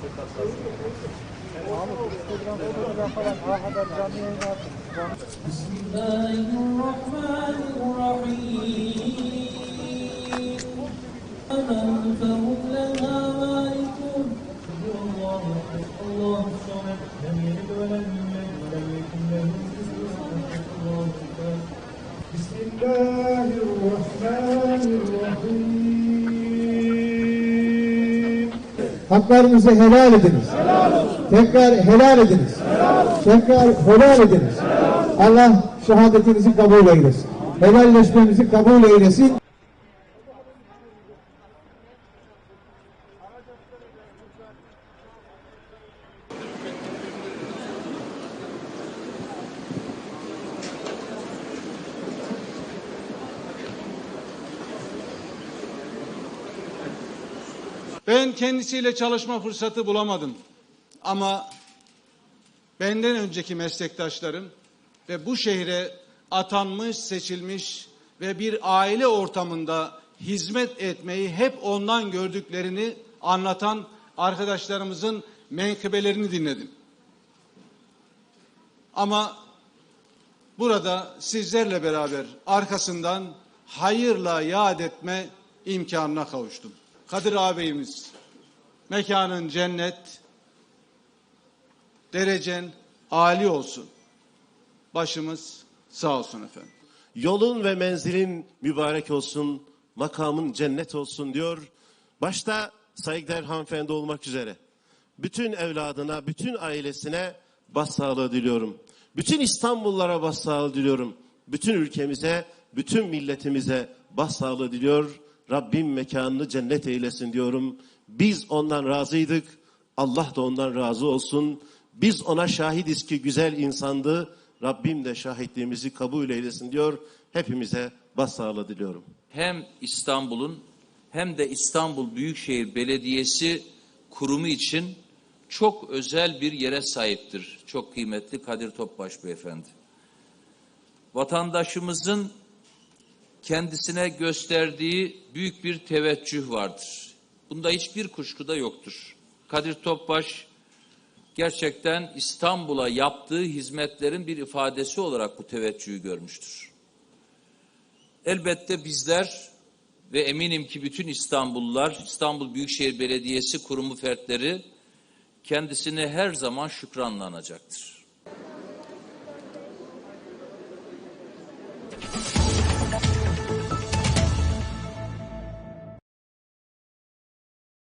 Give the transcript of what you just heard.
الله الرحمن الرحيم أمن فهم لها مالكون الله الله الصمد لم يلد ولم يولد ولم يكن له كفوا أحد الله بسم الله الرحمن الرحيم. Haklarınızı helal ediniz. Tekrar helal ediniz. Tekrar helal ediniz. Allah şehadetinizi kabul eylesin. Helalleşmenizi kabul eylesin. Ben kendisiyle çalışma fırsatı bulamadım. Ama benden önceki meslektaşlarım ve bu şehre atanmış, seçilmiş ve bir aile ortamında hizmet etmeyi hep ondan gördüklerini anlatan arkadaşlarımızın menkıbelerini dinledim. Ama burada sizlerle beraber arkasından hayırla yad etme imkanına kavuştum. Kadir ağabeyimiz, mekanın cennet, derecen âli olsun. Başımız sağ olsun efendim. Yolun ve menzilin mübarek olsun, makamın cennet olsun diyor. Başta saygıdeğer hanımefendi olmak üzere. Bütün evladına, bütün ailesine başsağlığı diliyorum. Bütün İstanbullara başsağlığı diliyorum. Bütün ülkemize, bütün milletimize başsağlığı diliyor. Rabbim mekanını cennet eylesin diyorum. Biz ondan razıydık. Allah da ondan razı olsun. Biz ona şahidiz ki güzel insandı. Rabbim de şahitliğimizi kabul eylesin diyor. Hepimize başsağlığı diliyorum. hem İstanbul'un hem de İstanbul Büyükşehir Belediyesi kurumu için çok özel bir yere sahiptir. Çok kıymetli Kadir Topbaş Beyefendi. Vatandaşımızın kendisine gösterdiği büyük bir teveccüh vardır. Bunda hiçbir kuşku da yoktur. Kadir Topbaş gerçekten İstanbul'a yaptığı hizmetlerin bir ifadesi olarak bu teveccühü görmüştür. Elbette bizler ve eminim ki bütün İstanbullular, İstanbul Büyükşehir Belediyesi kurumu fertleri kendisine her zaman şükranla anacaktır.